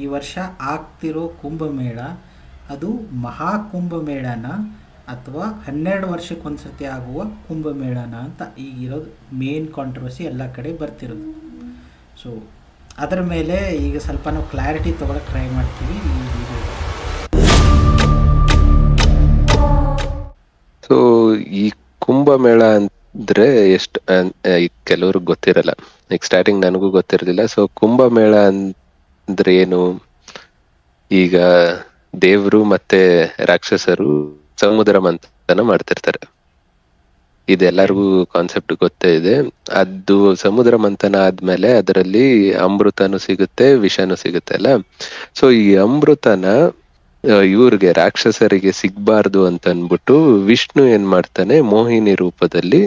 ಈ ವರ್ಷ ಆಗ್ತಿರೋ ಕುಂಭಮೇಳ, ಅದು ಮಹಾಕುಂಭಮೇಳನ ಅಥವಾ ಹನ್ನೆರಡು ವರ್ಷಕ್ಕೊಂದ್ಸತಿ ಆಗುವ ಕುಂಭಮೇಳನ ಅಂತ ಈಗಿರೋದು ಮೇನ್ ಕಾಂಟ್ರವರ್ಸಿ ಎಲ್ಲ ಕಡೆ ಬರ್ತಿರೋದು. ಸೊ ಅದರ ಮೇಲೆ ಈಗ ಸ್ವಲ್ಪ ನಾವು ಕ್ಲಾರಿಟಿ ತೊಗೊಳಕ್ಕೆ ಟ್ರೈ ಮಾಡ್ತೀವಿ ಈ ವಿಡಿಯೋ ಸೊ ಈ ಕುಂಭಮೇಳ ಅಂದ್ರೆ ಎಷ್ಟು ಕೆಲವ್ರಿಗೆ ಗೊತ್ತಿರಲ್ಲ. ಈಗ ಸ್ಟಾರ್ಟಿಂಗ್ ನನಗೂ ಗೊತ್ತಿರಲಿಲ್ಲ. ಸೊ ಕುಂಭಮೇಳ ಅಂದ್ರೆ ಏನು, ಈಗ ದೇವ್ರು ಮತ್ತೆ ರಾಕ್ಷಸರು ಸಮುದ್ರ ಮಂಥನ ಮಾಡ್ತಿರ್ತಾರೆ. ಇದೆಲ್ಲರಿಗೂ ಕಾನ್ಸೆಪ್ಟ್ ಗೊತ್ತೇ ಇದೆ. ಅದು ಸಮುದ್ರ ಮಂಥನ ಆದ್ಮೇಲೆ ಅದರಲ್ಲಿ ಅಮೃತನು ಸಿಗುತ್ತೆ, ವಿಷನು ಸಿಗುತ್ತೆ ಅಲ್ಲ. ಸೊ ಈ ಅಮೃತನ ಇವ್ರಿಗೆ ರಾಕ್ಷಸರಿಗೆ ಸಿಗ್ಬಾರ್ದು ಅಂತ ಅನ್ಬಿಟ್ಟು ವಿಷ್ಣು ಏನ್ ಮಾಡ್ತಾನೆ, ಮೋಹಿನಿ ರೂಪದಲ್ಲಿ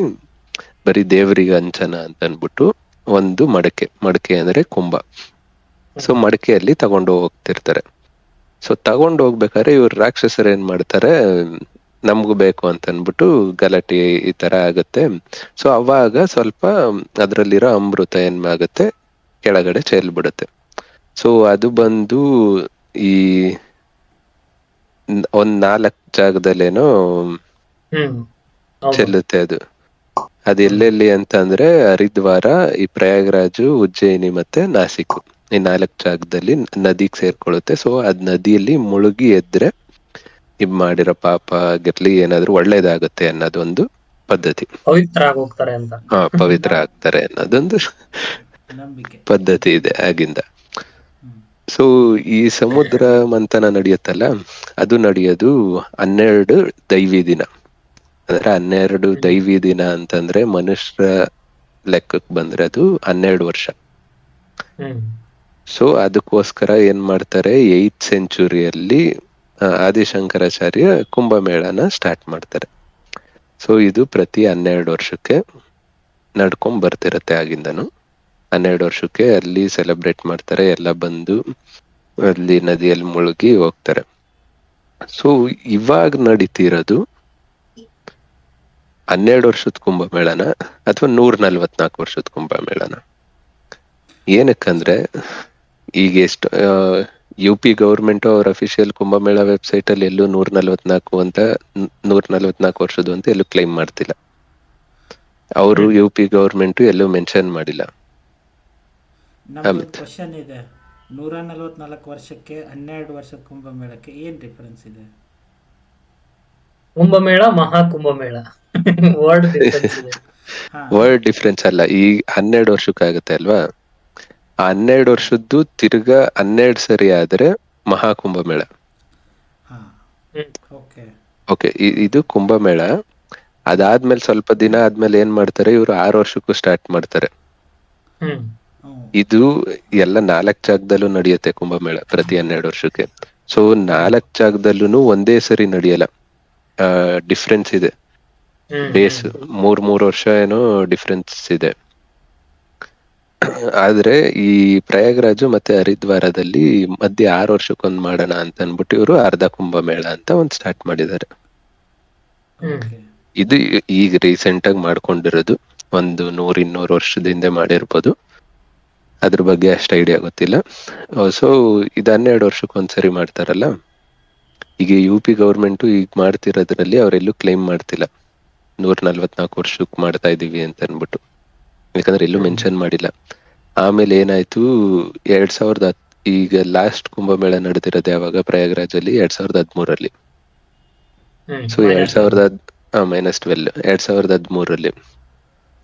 ಬರೀ ದೇವರಿಗೆ ಅಂಚನ ಅಂತ ಅನ್ಬಿಟ್ಟು ಒಂದು ಮಡಕೆ ಮಡಕೆ ಅಂದ್ರೆ ಕುಂಭ. ಸೊ ಮಡಕೆಯಲ್ಲಿ ತಗೊಂಡು ಹೋಗ್ತಿರ್ತಾರೆ. ಸೊ ತಗೊಂಡು ಹೋಗ್ಬೇಕಾದ್ರೆ ಇವ್ರು ರಾಕ್ಷಸರು ಏನ್ ಮಾಡ್ತಾರೆ ನಮ್ಗೂ ಬೇಕು ಅಂತ ಅಂದ್ಬಿಟ್ಟು ಗಲಾಟೆ ಈ ತರ ಆಗುತ್ತೆ. ಸೊ ಅವಾಗ ಸ್ವಲ್ಪ ಅದ್ರಲ್ಲಿರೋ ಅಮೃತ ಏನ್ ಆಗುತ್ತೆ ಕೆಳಗಡೆ ಚೆಲ್ಬಿಡುತ್ತೆ ಸೊ ಅದು ಬಂದು ಈ ಒಂದ್ ನಾಲ್ಕ್ ಜಾಗದಲ್ಲೇನೋ. ಚೆಲ್ಲುತ್ತೆ ಅದು. ಅದು ಎಲ್ಲೆಲ್ಲಿ ಅಂತ ಅಂದ್ರೆ ಹರಿದ್ವಾರ ಈ ಪ್ರಯಾಗರಾಜು ಉಜ್ಜಯಿನಿ ಮತ್ತೆ ನಾಸಿಕ್. ಈ ನಾಲ್ಕು ಜಾಗದಲ್ಲಿ ನದಿಗ್ ಸೇರ್ಕೊಳ್ಳುತ್ತೆ. ಸೊ ಅದ್ ನದಿಯಲ್ಲಿ ಮುಳುಗಿ ಎದ್ರೆ ನಿಮ್ ಮಾಡಿರೋ ಪಾಪ ಆಗಿರ್ಲಿ ಏನಾದ್ರು ಒಳ್ಳೇದಾಗುತ್ತೆ ಅನ್ನೋದೊಂದು ಪದ್ಧತಿ. ಪವಿತ್ರ ಹೋಗ್ತಾರೆ ಅಂತ. ಹಾ ಪವಿತ್ರ ಆಗ್ತಾರೆ ಅನ್ನೋದೊಂದು ಪದ್ಧತಿ ಇದೆ ಆಗಿಂದ. ಸೊ ಈ ಸಮುದ್ರ ಮಂಥನ ನಡೆಯುತ್ತಲ್ಲ ಅದು ನಡೆಯೋದು ಹನ್ನೆರಡು ದೈವಿ ದಿನ. ಅಂದ್ರೆ ಹನ್ನೆರಡು ದೈವಿ ದಿನ ಅಂತಂದ್ರೆ ಮನುಷ್ಯರ ಲೆಕ್ಕಕ್ಕೆ ಬಂದ್ರೆ ಅದು ಹನ್ನೆರಡು ವರ್ಷ. ಸೊ ಅದಕ್ಕೋಸ್ಕರ ಏನ್ ಮಾಡ್ತಾರೆ ಏತ್ ಸೆಂಚುರಿಯಲ್ಲಿ ಆದಿಶಂಕರಾಚಾರ್ಯ ಕುಂಭಮೇಳನ ಸ್ಟಾರ್ಟ್ ಮಾಡ್ತಾರೆ. ಸೊ ಇದು ಪ್ರತಿ ಹನ್ನೆರಡು ವರ್ಷಕ್ಕೆ ನಡ್ಕೊಂಡ್ ಬರ್ತಿರತ್ತೆ ಆಗಿಂದನು. ಹನ್ನೆರಡು ವರ್ಷಕ್ಕೆ ಅಲ್ಲಿ ಸೆಲೆಬ್ರೇಟ್ ಮಾಡ್ತಾರೆ, ಎಲ್ಲ ಬಂದು ಅಲ್ಲಿ ನದಿಯಲ್ಲಿ ಮುಳುಗಿ ಹೋಗ್ತಾರೆ. ಸೊ ಇವಾಗ ನಡೀತಿರೋದು ಹನ್ನೆರಡು ವರ್ಷದ ಕುಂಭಮೇಳನ ಅಥವಾ ನೂರ ನಲ್ವತ್ನಾಲ್ಕು ವರ್ಷದ ಕುಂಭಮೇಳನ? ಏನಕ್ಕಂದ್ರೆ ಈಗ ಎಷ್ಟು ಯು ಪಿ ಗೌರ್ಮೆಂಟ್ ಅವ್ರ ಅಫಿಷಿಯಲ್ ಕುಂಭಮೇಳ ವೆಬ್ಸೈಟ್ ಅಲ್ಲಿ ಎಲ್ಲೂ ನೂರ ನಲ್ವತ್ನಾಲ್ಕು ಅಂತ ನೂರ ನಲ್ವತ್ನಾಲ್ಕು ವರ್ಷದ್ದು ಅಂತ ಎಲ್ಲೂ ಕ್ಲೈಮ್ ಮಾಡ್ತಿಲ್ಲ. ಅವರು. ಯು ಪಿ ಗೌರ್ಮೆಂಟ್ ಎಲ್ಲೂ ಮೆನ್ಷನ್ ಮಾಡಿಲ್ಲ? ಕ್ವಶನ್ ಇದೆ ನೂರ ನಲವತ್ನಾಲ್ಕು ವರ್ಷಕ್ಕೆ ಹನ್ನೆರಡು ವರ್ಷದ ಕುಂಭಮೇಳಕ್ಕೆ ಏನ್ ಡಿಫರೆನ್ಸ್ ಇದೆ? ಕುಂಭಮೇಳ ಮಹಾ ಕುಂಭಮೇಳ. ವರ್ಡ್ ಡಿಫರೆನ್ಸ್ ಇದೆ. ಹಾ. ವರ್ಡ್ ಡಿಫ್ರೆನ್ಸ್ ಅಲ್ಲ ಈ ಹನ್ನೆರಡು ವರ್ಷಕ್ಕೆ ಆಗುತ್ತೆ ಅಲ್ವಾ? ಆ ಹನ್ನೆರಡು ವರ್ಷದ್ದು ತಿರ್ಗ ಹನ್ನೆರಡು ಸರಿ ಆದ್ರೆ ಮಹಾಕುಂಭಮೇಳ. ಓಕೆ. ಓಕೆ ಇದು ಕುಂಭಮೇಳ. ಅದಾದ್ಮೇಲೆ ಸ್ವಲ್ಪ ದಿನ ಆದ್ಮೇಲೆ ಏನ್ ಮಾಡ್ತಾರೆ ಇವರು ಆರು ವರ್ಷಕ್ಕೂ ಸ್ಟಾರ್ಟ್ ಮಾಡ್ತಾರೆ. ಇದು ಎಲ್ಲ ನಾಲ್ಕ್ ಜಾಗದಲ್ಲೂ ನಡೆಯುತ್ತೆ ಕುಂಭಮೇಳ ಪ್ರತಿ ಹನ್ನೆರಡು ವರ್ಷಕ್ಕೆ. ಸೊ ನಾಲ್ಕ್ ಜಾಗದಲ್ಲೂ ಒಂದೇ ಸರಿ ನಡೆಯಲ್ಲ. ಡಿಫ್ರೆನ್ಸ್ ಇದೆ. ಡೇಸ್ ಮೂರ್ ಮೂರ್ ವರ್ಷ ಏನೋ ಡಿಫ್ರೆನ್ಸ್ ಇದೆ. ಆದ್ರೆ ಈ ಪ್ರಯಾಗರಾಜು ಮತ್ತೆ ಹರಿದ್ವಾರದಲ್ಲಿ ಮಧ್ಯೆ ಆರು ವರ್ಷಕ್ಕೊಂದ್ ಮಾಡೋಣ ಅಂತ ಅನ್ಬಿಟ್ಟು ಇವರು ಅರ್ಧ ಕುಂಭಮೇಳ ಅಂತ ಒಂದ್ ಸ್ಟಾರ್ಟ್ ಮಾಡಿದ್ದಾರೆ. ಇದು ಈಗ ರೀಸೆಂಟ್ ಆಗಿ ಮಾಡ್ಕೊಂಡಿರೋದು. ಒಂದು ನೂರ್ ಇನ್ನೂರು ವರ್ಷದ ಹಿಂದೆ ಮಾಡಿರ್ಬೋದು. ಅದ್ರ ಬಗ್ಗೆ ಅಷ್ಟು ಐಡಿಯಾ ಗೊತ್ತಿಲ್ಲ. ಸೊ ಇದು ಹನ್ನೆರಡು ವರ್ಷಕ್ಕೊಂದ್ಸರಿ ಮಾಡ್ತಾರಲ್ಲ? ಈಗ ಯು ಪಿ ಗೌರ್ಮೆಂಟ್ ಈಗ ಮಾಡ್ತಿರೋದ್ರಲ್ಲಿ ಅವರೆಲ್ಲೂ ಕ್ಲೈಮ್ ಮಾಡ್ತಿಲ್ಲ. ನೂರ ನಲ್ವತ್ನಾಲ್ಕು ವರ್ಷಕ್ಕೆ ಮಾಡ್ತಾ ಇದೀವಿ ಅಂತ ಅನ್ಬಿಟ್ಟು ಯಾಕಂದ್ರೆ ಎಲ್ಲೂ ಮೆನ್ಷನ್ ಮಾಡಿಲ್ಲ. ಆಮೇಲೆ ಏನಾಯ್ತು ಎರಡ್ ಸಾವಿರದ ಹತ್ ಈಗ ಲಾಸ್ಟ್ ಕುಂಭಮೇಳ ನಡೆದಿರೋದು ಯಾವಾಗ? ಪ್ರಯಾಗರಾಜಲ್ಲಿ ಎರಡ್ ಸಾವಿರದ ಹದ್ಮೂರಲ್ಲಿ. ಸೊ ಎರಡ್ ಸಾವಿರದ ಮೈನಸ್ ಟ್ವೆಲ್ ಎರಡ್ ಸಾವಿರದ ಹದ್ಮೂರಲ್ಲಿ.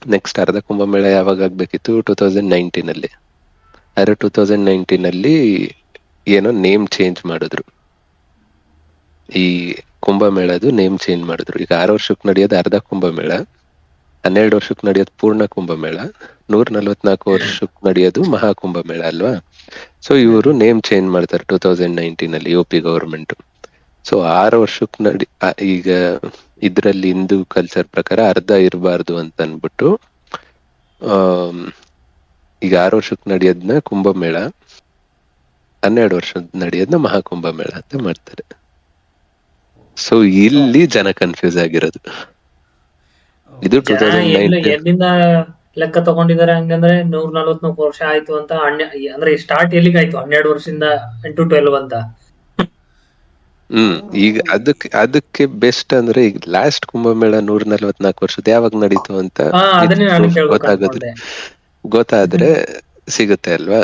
ನೆಕ್ಸ್ಟ್ ಅರ್ಧ ಕುಂಭಮೇಳ ಯಾವಾಗ ಆಗ್ಬೇಕಿತ್ತು? ಟೂ ತೌಸಂಡ್ ನೈನ್ಟೀನ್ ಅಲ್ಲಿ. ಅರೆ ಟೂ ತೌಸಂಡ್ ನೈನ್ಟೀನ್ ಅಲ್ಲಿ ಏನೋ ನೇಮ್ ಚೇಂಜ್ ಮಾಡಿದ್ರು. ಈ ಕುಂಭಮೇಳದು ನೇಮ್ ಚೇಂಜ್ ಮಾಡಿದ್ರು. ಈಗ ಆರು ವರ್ಷಕ್ಕೆ ನಡೆಯೋದು ಅರ್ಧ ಕುಂಭಮೇಳ. ಹನ್ನೆರಡು ವರ್ಷಕ್ಕೆ ನಡೆಯೋದು ಪೂರ್ಣ ಕುಂಭಮೇಳ ನೂರ ನಲ್ವತ್ನಾಲ್ಕು ವರ್ಷಕ್ಕೆ ನಡೆಯೋದು ಮಹಾಕುಂಭಮೇಳ ಅಲ್ವಾ? ಸೊ ಇವರು ನೇಮ್ ಚೇಂಜ್ ಮಾಡ್ತಾರೆ ಟೂ ತೌಸಂಡ್ ನೈನ್ಟೀನ್ ಅಲ್ಲಿ ಯು ಪಿ ಗವರ್ಮೆಂಟ್ ಸೊ ಆರು ವರ್ಷಕ್ಕೆ ನಡಿ ಈಗ ಇದ್ರಲ್ಲಿ ಹಿಂದೂ ಕಲ್ಚರ್ ಪ್ರಕಾರ ಅರ್ಧ ಇರಬಾರ್ದು ಅಂತ ಅಂದ್ಬಿಟ್ಟು ಈಗ ಆರು ವರ್ಷಕ್ಕೆ ನಡೆಯೋದ್ನ ಕುಂಭಮೇಳ ಹನ್ನೆರಡು ವರ್ಷದ ನಡೆಯೋದ್ನ ಮಹಾಕುಂಭಮೇಳ ಅಂತ ಮಾಡ್ತಾರೆ. ಸೊ ಇಲ್ಲಿ ಜನ ಕನ್ಫ್ಯೂಸ್ ಆಗಿರೋದು. ಇದು ಟೂ ತೌಸಂಡ್ ಎಲ್ಲಿ ಎಲ್ಲಿಂದ ಲೆಕ್ಕ ತಗೊಂಡಿದ್ದಾರೆ ಹಂಗಂದ್ರೆ ನೂರ್ ನಲ್ವತ್ನಾಲ್ಕು ವರ್ಷ ಆಯ್ತು ಅಂತ ಅಂದ್ರೆ ಸ್ಟಾರ್ಟ್ ಎಲ್ಲಿಗೆ ಆಯ್ತು ಹನ್ನೆರಡು ವರ್ಷದಿಂದ ಎಂಟು ಟ್ವೆಲ್ವ್ ಅಂತ. ಹ್ಮ್ ಈಗ ಅದಕ್ಕೆ ಅದಕ್ಕೆ ಬೆಸ್ಟ್ ಅಂದ್ರೆ ಈಗ ಲಾಸ್ಟ್ ಕುಂಭಮೇಳ ನೂರ ನಲ್ವತ್ನಾಲ್ಕು ವರ್ಷದ ಯಾವಾಗ ನಡೀತು ಅಂತ ಗೊತ್ತಾಗುತ್ತೆ ಗೊತ್ತಾದ್ರೆ ಸಿಗುತ್ತೆ ಅಲ್ವಾ?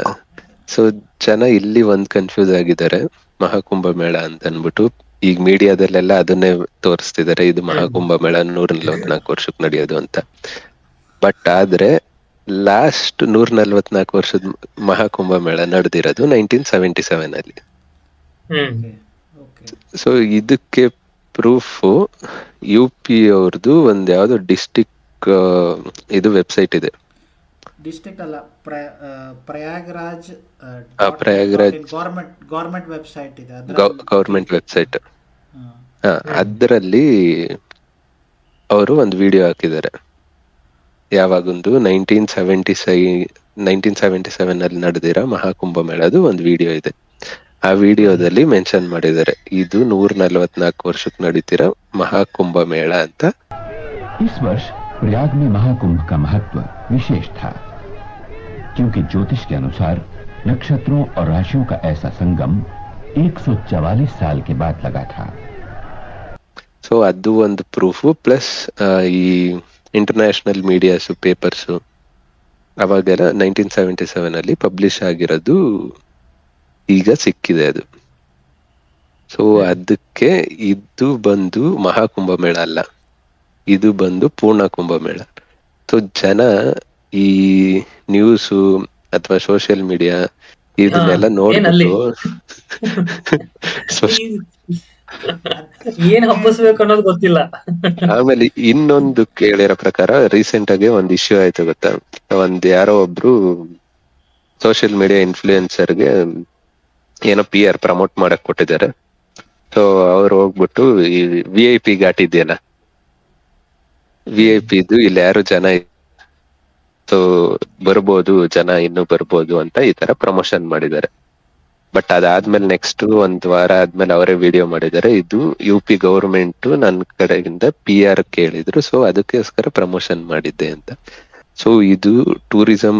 ಸೊ ಜನ ಇಲ್ಲಿ ಒಂದ್ ಕನ್ಫ್ಯೂಸ್ ಆಗಿದ್ದಾರೆ ಮಹಾಕುಂಭಮೇಳ ಅಂತ ಅನ್ಬಿಟ್ಟು ಈಗ ಮೀಡಿಯಾದಲ್ಲೆಲ್ಲ ಅದನ್ನೇ ತೋರಿಸ್ತಿದ್ದಾರೆ ಇದು ಮಹಾಕುಂಭಮೇಳ ನೂರ ನಲ್ವತ್ನಾಲ್ಕು ವರ್ಷಕ್ಕೆ ನಡೆಯೋದು ಅಂತ. ಬಟ್ ಆದ್ರೆ ಲಾಸ್ಟ್ ನೂರ ನಲ್ವತ್ನಾಲ್ಕು ವರ್ಷದ ಮಹಾಕುಂಭಮೇಳ ನಡೆದಿರೋದು ನೈನ್ಟೀನ್ ಸೆವೆಂಟಿ ಸೆವೆನ್ ಅಲ್ಲಿ. ಹ್ಮ್. ಓಕೆ ಸೊ ಇದಕ್ಕೆ ಪ್ರೂಫ್ ಯು ಪಿ ಅವ್ರದ್ದು ಒಂದ್ ಯಾವ್ದೋ ಡಿಸ್ಟಿಕ್ ಇದು ವೆಬ್ಸೈಟ್ ಇದೆ. ಡಿಸ್ಟ್ರಿಕ್ಟ್ ಅಲ್ಲ ಪ್ರಯ- ಆ, ಪ್ರಯಾಗ್ರಾಜ್ ಆ, ಪ್ರಯಾಗ್ರಾಜ್. ಗೌರ್ಮೆಂಟ್ ಗೌರ್ಮೆಂಟ್ ವೆಬ್ಸೈಟ್ ಇದೆ ಗೌರ್ಮೆಂಟ್ ವೆಬ್ಸೈಟ್ ಅದರಲ್ಲಿ ಅವರು ಒಂದು ವಿಡಿಯೋ ಹಾಕಿದ್ದಾರೆ ಯಾವಾಗೊಂದು ನೈನ್ಟೀನ್ ಸೆವೆಂಟಿ ಸೈ ನೈನ್ಟೀನ್ ಸೆವೆಂಟಿ ಸೆವೆನ್ ಅಲ್ಲಿ ನಡೆದಿರೋ ಮಹಾಕುಂಭಮೇಳದು ಒಂದು ವಿಡಿಯೋ ಇದೆ ಆ ವಿಡಿಯೋದಲ್ಲಿ ಮೆನ್ಷನ್ ಮಾಡಿದ್ದಾರೆ ಇದು ನೂರ ನಲ್ವತ್ನಾಲ್ಕು ವರ್ಷಕ್ಕೆ ನಡೀತಿರೋ ಮಹಾಕುಂಭಮೇಳ ಅಂತ इस वर्ष प्रयाग में महाकुंभ का महत्व विशेष था क्योंकि ज्योतिष के अनुसार नक्षत्रों और राशियों का ऐसा संगम 144 साल के बाद लगा था ಸೊ ಅದು ಒಂದು ಪ್ರೂಫ್ ಪ್ಲಸ್ ಈ ಇಂಟರ್ನ್ಯಾಷನಲ್ ಮೀಡಿಯಾಸ್ ಪೇಪರ್ಸ್ ಅವಾಗೆಲ್ಲ ನೈನ್ಟೀನ್ ಸೆವೆಂಟಿ ಸೆವೆನ್ ಅಲ್ಲಿ ಪಬ್ಲಿಷ್ ಆಗಿರೋದು ಈಗ ಸಿಕ್ಕಿದೆ ಅದು ಸೊ ಅದಕ್ಕೆ ಇದು ಬಂದು ಮಹಾಕುಂಭಮೇಳ ಅಲ್ಲ ಇದು ಬಂದು ಪೂರ್ಣ ಕುಂಭಮೇಳ ಸೊ ಜನ ಈ ನ್ಯೂಸು ಅಥವಾ ಸೋಷಿಯಲ್ ಮೀಡಿಯಾ ಇದನ್ನೆಲ್ಲ? ನೋಡ್ಬಿಟ್ಟು ಏನ್ ಹಬ್ಬಿಸ್ಬೇಕು ಅನ್ನೋದು ಗೊತ್ತಿಲ್ಲ. ಆಮೇಲೆ ಇನ್ನೊಂದು ಕೇಳಿರೋ ಪ್ರಕಾರ ರೀಸೆಂಟ್ ಆಗಿ ಒಂದ್ ಇಶ್ಯೂ ಆಯ್ತು ಗೊತ್ತಾ? ಒಂದ್ ಯಾರೋ ಒಬ್ರು ಸೋಷಿಯಲ್ ಮೀಡಿಯಾ ಇನ್ಫ್ಲೂಯೆನ್ಸರ್ಗೆ ಏನೋ ಪಿ ಆರ್ ಪ್ರಮೋಟ್ ಮಾಡಕ್ ಕೊಟ್ಟಿದ್ದಾರೆ. ಸೊ ಅವ್ರು ಹೋಗ್ಬಿಟ್ಟು ಈ ವಿ ಐ ಪಿ ಘಾಟ್ ಇದೆಯಲ್ಲ? ವಿ ಐ ಪಿ ಇದು ಇಲ್ಲಿ ಯಾರು ಜನ ಸೊ ಬರ್ಬೋದು, ಜನ ಇನ್ನು ಬರ್ಬೋದು ಅಂತ ಈ ತರ ಪ್ರಮೋಷನ್ ಮಾಡಿದ್ದಾರೆ. ಬಟ್ ಅದಾದ್ಮೇಲೆ ನೆಕ್ಸ್ಟ್ ಒಂದ್ ವಾರ ಆದ್ಮೇಲೆ ಅವರೇ ವಿಡಿಯೋ ಮಾಡಿದ್ದಾರೆ. ಇದು ಯು ಪಿ ಗವರ್ಮೆಂಟ್ ನನ್ನ ಕಡೆಯಿಂದ ಪಿ ಆರ್ ಕೇಳಿದ್ರು. ಸೊ ಅದಕ್ಕೋಸ್ಕರ ಪ್ರಮೋಷನ್ ಮಾಡಿದ್ದೆ ಅಂತ. ಸೊ ಇದು ಟೂರಿಸಂ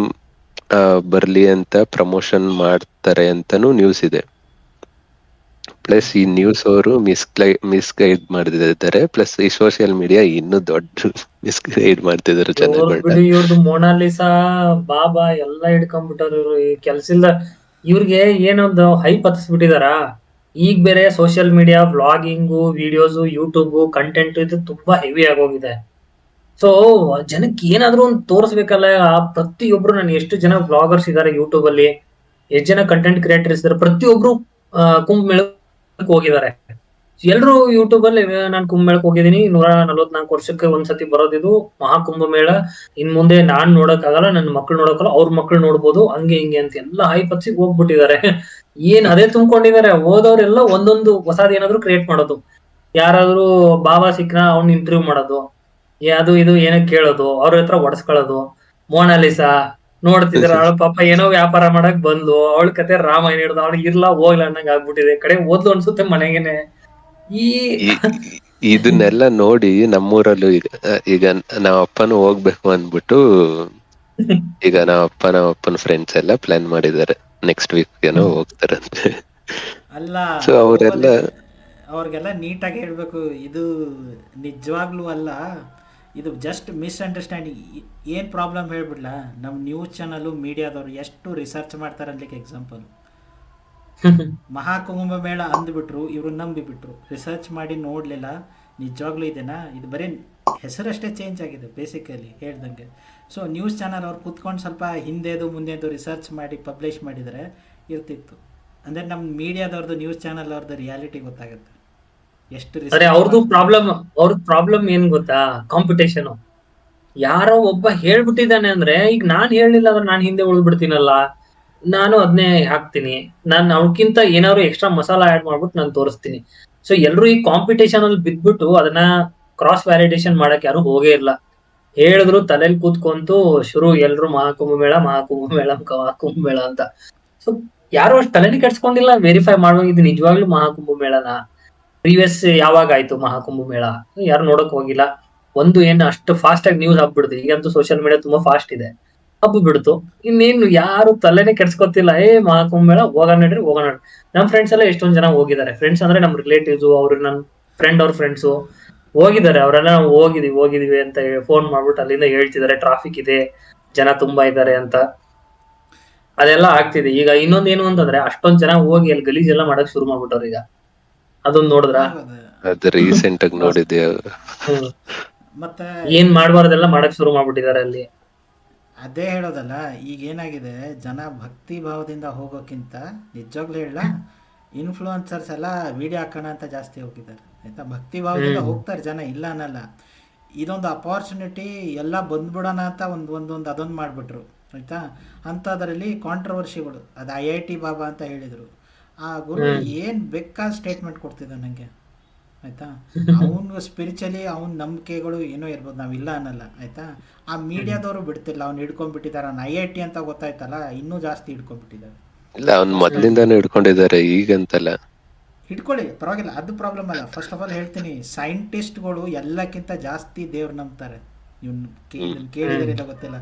ಬರ್ಲಿ ಅಂತ ಪ್ರಮೋಷನ್ ಮಾಡ್ತಾರೆ ಅಂತಾನು ನ್ಯೂಸ್ ಇದೆ. ಪ್ಲಸ್ ಈ ನ್ಯೂಸ್ ಅವರು ಮಿಸ್ ಮಿಸ್ಗೈಡ್ ಮಾಡಿದ್ದಾರೆ ಪ್ಲಸ್ ಈ ಸೋಷಿಯಲ್ ಮೀಡಿಯಾ ಇನ್ನೂ ದೊಡ್ಡ ಮಿಸ್ಗೈಡ್ ಮಾಡ್ತಿದ್ದಾರೆ ಬಿಡಿ ಇವ್ರದ್ದು ಮೊನಾಲಿಸಾ ಬಾಬಾ ಎಲ್ಲ ಹಿಡ್ಕೊಂಡ್ಬಿಟ್ಟವ್ರು ಇವ್ರು. ಈ ಕೆಲ್ಸಿಲ್ಲ ಇವ್ರಿಗೆ ಏನೊಂದು ಹೈಪ್ ಹತ್ತಿಸ್ಬಿಟ್ಟಿದಾರ ಈಗ ಬೇರೆ social media vlogging videos YouTube content ಇದು ತುಂಬಾ ಹೆವಿ ಆಗೋಗಿದೆ. ಸೊ ಜನಕ್ಕೆ ಏನಾದ್ರೂ ಒಂದು ತೋರಿಸ್ಬೇಕಲ್ಲ ಆ ಪ್ರತಿಯೊಬ್ರು ನಾನು ಎಷ್ಟು ಜನ ವ್ಲಾಗರ್ಸ್ ಇದ್ದಾರೆ ಯೂಟ್ಯೂಬ್ ಅಲ್ಲಿ ಎಷ್ಟು ಜನ ಕಂಟೆಂಟ್ ಕ್ರಿಯೇಟರ್ಸ್ ಇದಾರೆ ಪ್ರತಿಯೊಬ್ರು ಕುಂಭ ಕುಂಭಮೇಳಕ್ಕೆ ಹೋಗಿದ್ದಾರೆ. ಎಲ್ರು ಯೂಟ್ಯೂಬ್ ಅಲ್ಲಿ ನಾನು ಕುಂಭಮೇಳಕ್ಕೆ ಹೋಗಿದ್ದೀನಿ. ನೂರ ನಲ್ವತ್ನಾಲ್ಕು ವರ್ಷಕ್ಕೆ ಒಂದ್ಸತಿ ಬರೋದಿದು ಮಹಾಕುಂಭ ಮೇಳ ಇನ್ ಮುಂದೆ ನಾನ್ ನೋಡಕ್ಕಾಗಲ್ಲ ನನ್ನ ಮಕ್ಳು ನೋಡಕ್ಕಲ್ಲ ಅವ್ರ ಮಕ್ಳು ನೋಡ್ಬೋದು, ಹಂಗೆ ಹಿಂಗೆ ಅಂತ ಎಲ್ಲ ಹೈ ಪಚ್ಚಿ ಹೋಗ್ಬಿಟ್ಟಿದ್ದಾರೆ. ಏನ್ ಅದೇ ತುಂಬಿಕೊಂಡಿದ್ದಾರೆ ಓದೋರೆಲ್ಲ ಒಂದೊಂದು ಹೊಸದ ಏನಾದ್ರು ಕ್ರಿಯೇಟ್ ಮಾಡೋದು. ಯಾರಾದ್ರೂ ಬಾಬಾ ಸಿಕ್ನ ಅವ್ನ ಇಂಟರ್ವ್ಯೂ ಮಾಡೋದು. ಅದು ಇದು ಏನಕ್ಕೆ ಕೇಳೋದು, ಅವ್ರ ಹತ್ರ ಒಡ್ಸ್ಕೊಳ್ಳೋದು. ಮೋನಾಲಿಸಾ ನೋಡ್ತಿದ್ರ ಅವಳ ಪಾಪ ಏನೋ ವ್ಯಾಪಾರ ಮಾಡಕ್ ಬಂದ್ಲು. ಅವಳ ಕತೆ ರಾಮ ಹಿಡ್ದು ಅವಳು ಇರ್ಲಾ ಹೋಗ್ಲ ಅನ್ನಂಗ್ ಆಗ್ಬಿಟ್ಟಿದೆ. ಕಡೆ ಓದ್ಲು ಅನ್ಸುತ್ತೆ ಮನೆಗೇನೆ. ಈ ಈ- ಇದನ್ನೆಲ್ಲ ನೋಡಿ ನಮ್ಮೂರಲ್ಲೂ ಈಗ ಈಗ ನಾವ್ ಅಪ್ಪನು ಹೋಗ್ಬೇಕು ಅಂದ್ಬಿಟ್ಟು ಈಗ ನಾವ್ ಅಪ್ಪ ನಾವ್ ಅಪ್ಪನ ಫ್ರೆಂಡ್ಸ್ ಎಲ್ಲ ಪ್ಲಾನ್ ಮಾಡಿದ್ದಾರೆ. ನೆಕ್ಸ್ಟ್ ವೀಕ್ ಏನೋ ಹೋಗ್ತಾರಂತೆ ಅಲ್ಲ ಸೊ ಅವರೆಲ್ಲ ಅವ್ರಿಗೆಲ್ಲ ನೀಟಾಗಿ ಹೇಳ್ಬೇಕು. ಇದು ನಿಜವಾಗ್ಲೂ ಅಲ್ಲ. ಇದು ಜಸ್ಟ್ ಮಿಸ್ಅಂಡರ್ಸ್ಟ್ಯಾಂಡಿಂಗ್ ಏನು ಪ್ರಾಬ್ಲಮ್ ಹೇಳ್ಬಿಡ್ಲ? ನಮ್ಮ ನ್ಯೂಸ್ ಚಾನಲು ಮೀಡಿಯಾದವ್ರು ಎಷ್ಟು ರಿಸರ್ಚ್ ಮಾಡ್ತಾರೆ ಅನ್ಲಿಕ್ಕೆ ಎಕ್ಸಾಂಪಲ್ ಮಹಾಕುಂಭ ಮೇಳ ಅಂದ್ಬಿಟ್ರು ಇವರು ನಂಬಿಬಿಟ್ರು. ರಿಸರ್ಚ್ ಮಾಡಿ ನೋಡಲಿಲ್ಲ. ನಿಜವಾಗ್ಲೂ ಇದೆನಾ? ಇದು ಬರೀ ಹೆಸರಷ್ಟೇ ಚೇಂಜ್ ಆಗಿದೆ ಬೇಸಿಕಲಿ ಹೇಳ್ದಂಗೆ. ಸೊ ನ್ಯೂಸ್ ಚಾನಲ್ ಅವ್ರು ಕೂತ್ಕೊಂಡು ಸ್ವಲ್ಪ ಹಿಂದೆದು ಮುಂದೆದು ರಿಸರ್ಚ್ ಮಾಡಿ ಪಬ್ಲಿಷ್ ಮಾಡಿದರೆ ಇರ್ತಿತ್ತು. ಅಂದರೆ ನಮ್ಮ ಮೀಡಿಯಾದವ್ರದ್ದು ನ್ಯೂಸ್ ಚಾನಲ್ ಅವ್ರದ್ದು ರಿಯಾಲಿಟಿ ಗೊತ್ತಾಗುತ್ತೆ. ಎಷ್ಟು ಅರೆ ಅವ್ರದ್ದು ಪ್ರಾಬ್ಲಮ್ ಅವ್ರದ್ದು ಪ್ರಾಬ್ಲಮ್ ಏನ್ ಗೊತ್ತಾ? ಕಾಂಪಿಟೇಷನ್ ಯಾರೋ ಒಬ್ಬ ಹೇಳ್ಬಿಟ್ಟಿದ್ದಾನೆ ಅಂದ್ರೆ ಈಗ ನಾನ್ ಹೇಳಿಲ್ಲ ಅಂದ್ರೆ ನಾನ್ ಹಿಂದೆ ಉಳ್ಬಿಡ್ತೀನಲ್ಲ ನಾನು ಅದನ್ನೇ ಹಾಕ್ತೀನಿ. ನಾನು ಅವ್ಕಿಂತ ಏನಾದ್ರು ಎಕ್ಸ್ಟ್ರಾ ಮಸಾಲಾ ಆಡ್ ಮಾಡ್ಬಿಟ್ಟು ನಾನು ತೋರಿಸ್ತೀನಿ. ಸೊ ಎಲ್ರು ಈ ಕಾಂಪಿಟೇಷನ್ ಅಲ್ಲಿ ಬಿದ್ಬಿಟ್ಟು ಅದನ್ನ ಕ್ರಾಸ್ ವ್ಯಾಲಿಡೇಷನ್ ಮಾಡಕ್ ಯಾರು ಹೋಗೇ ಇಲ್ಲ. ಹೇಳಿದ್ರು ತಲೆಯಲ್ಲಿ ಕೂತ್ಕೊಂತು ಶುರು ಎಲ್ರು ಮಹಾಕುಂಭ ಮೇಳ ಮಹಾಕುಂಭ ಮೇಳ ಮಹಾಕುಂಭ ಮೇಳ ಅಂತ. ಸೊ ಯಾರು ಅಷ್ಟು ತಲೆನೇ ಕೆಡ್ಸ್ಕೊಂಡಿಲ್ಲ ವೆರಿಫೈ ಮಾಡುವಾಗ ಇದು ನಿಜವಾಗ್ಲೂ ಮಹಾಕುಂಭ ಮೇಳನ? ಪ್ರೀವಿಯಸ್ ಯಾವಾಗ ಆಯ್ತು ಮಹಾಕುಂಭ ಮೇಳ? ಯಾರು ನೋಡಕ್ ಹೋಗಿಲ್ಲ. ಒಂದು ಏನು ಅಷ್ಟು ಫಾಸ್ಟ್ ಆಗಿ ನ್ಯೂಸ್ ಆಗ್ಬಿಡ್ತು ಈಗಂತೂ ಸೋಷಿಯಲ್ ಮೀಡಿಯಾ ತುಂಬಾ ಫಾಸ್ಟ್ ಇದೆ. ಹಬ್ಬ ಬಿಡ್ತು ಇನ್ನೇನು ಯಾರು ತಲೆನೇ ಕೆಡ್ಸ್ಕೊತಿಲ್ಲ. ಏ ಮಹಾಕುಂಭಮೇಳ ಹೋಗೋಣ ನಡ್ರಿ, ಹೋಗೋಣ ನಮ್ಮ ನಮ್ ಫ್ರೆಂಡ್ಸ್ ಎಲ್ಲ ಎಷ್ಟೊಂದ್ ಜನ ಹೋಗಿದ್ದಾರೆ. ಫ್ರೆಂಡ್ಸ್ ಅಂದ್ರೆ ನಮ್ ರಿಲೇಟಿವ್ಸ್ ಅವ್ರ ನನ್ನ ಫ್ರೆಂಡ್ ಅವ್ರ ಫ್ರೆಂಡ್ಸ್ ಹೋಗಿದ್ದಾರೆ. ಅವರೆಲ್ಲ ನಾವು ಹೋಗಿದೀವಿ ಹೋಗಿದೀವಿ ಅಂತ ಫೋನ್ ಮಾಡ್ಬಿಟ್ಟು ಅಲ್ಲಿಂದ ಹೇಳ್ತಿದ್ದಾರೆ ಟ್ರಾಫಿಕ್ ಇದೆ, ಜನ ತುಂಬಾ ಇದ್ದಾರೆ ಅಂತ. ಅದೆಲ್ಲ ಆಗ್ತಿದೆ. ಈಗ ಇನ್ನೊಂದ್ ಏನು ಅಂತಂದ್ರೆ ಅಷ್ಟೊಂದ್ ಜನ ಹೋಗಿ ಅಲ್ಲಿ ಗಲೀಜೆಲ್ಲ ಮಾಡಕ್ ಶುರು ಮಾಡ್ಬಿಟ್ಟವ್ರು ಈಗ. ಅದೊಂದ್ ನೋಡಿದ್ರ. ಅದು ರೀಸೆಂಟ್ ಆಗಿ ನೋಡಿದ್ದೆ ಮತ್ತೆ ಏನ್ ಮಾಡಬಾರ್ದೆಲ್ಲ ಮಾಡಕ್ ಶುರು ಮಾಡ್ಬಿಟ್ಟಿದ್ದಾರೆ ಅಲ್ಲಿ. ಅದೇ ಹೇಳೋದಲ್ಲ ಈಗ ಏನಾಗಿದೆ ಜನ ಭಕ್ತಿ ಭಾವದಿಂದ ಹೋಗೋಕ್ಕಿಂತ ನಿಜವಾಗ್ಲೂ ಹೇಳ ಇನ್ಫ್ಲೂಯೆನ್ಸರ್ಸ್ ಎಲ್ಲ ವಿಡಿಯೋ ಹಾಕೋಣ ಅಂತ ಜಾಸ್ತಿ ಹೋಗಿದ್ದಾರೆ ಆಯ್ತಾ? ಭಕ್ತಿ ಭಾವದಿಂದ ಹೋಗ್ತಾರೆ ಜನ ಇಲ್ಲ ಅನ್ನಲ್ಲ. ಇದೊಂದು ಅಪಾರ್ಚುನಿಟಿ ಎಲ್ಲ ಬಂದ್ಬಿಡೋಣ ಅಂತ ಒಂದು ಒಂದೊಂದು ಅದೊಂದು ಮಾಡಿಬಿಟ್ರು ಆಯ್ತಾ? ಅಂಥದ್ರಲ್ಲಿ ಕಾಂಟ್ರವರ್ಸಿಗಳು ಅದು ಐ ಐ ಟಿ ಬಾಬಾ ಅಂತ ಹೇಳಿದರು. ಆ ಗುರು ಏನು ಬೇಕಾದ ಸ್ಟೇಟ್ಮೆಂಟ್ ಕೊಡ್ತಿದ್ದ ನನಗೆ ಆಯ್ತಾ? ಅವನು ಸ್ಪಿರಿಚುಲಿ ಅವನ ನಂಬಿಕೆಗಳು ಏನೋ ಇರ್ಬೋದು ನಾವಿಲ್ಲ ಇಲ್ಲ ಅನ್ನಲ್ಲ ಆಯ್ತಾ? ಆ ಮೀಡಿಯಾದವರು ಬಿಡ್ತಿಲ್ಲ ಅವ್ನು ಹಿಡ್ಕೊಂಡ್ಬಿಟ್ಟಿದ್ದಾರೆ ಅವ್ನು ಐ ಐ ಟಿ ಅಂತ ಗೊತ್ತಾಯ್ತಲ್ಲ ಇನ್ನೂ ಜಾಸ್ತಿ ಹಿಡ್ಕೊಂಡ್ಬಿಟ್ಟಿದ್ದಾರೆ ಇಲ್ಲ ಅವ್ನು ಮೊದಲಿಂದಾನು ಹಿಡ್ಕೊಂಡಿದ್ದಾರೆ ಈಗಂತಲ್ಲ. ಹಿಡ್ಕೊಳ್ಳಿ ಪರವಾಗಿಲ್ಲ ಅದು ಪ್ರಾಬ್ಲಮ್ ಅಲ್ಲ. ಫಸ್ಟ್ ಆಫ್ ಆಲ್ ಹೇಳ್ತೀನಿ ಸೈಂಟಿಸ್ಟ್ಗಳು ಎಲ್ಲಕ್ಕಿಂತ ಜಾಸ್ತಿ ದೇವ್ರು ನಂಬ್ತಾರೆ. ಇವ್ನು ಕೇಳಿದ್ರೆ ಇಲ್ಲ ಗೊತ್ತಿಲ್ಲ.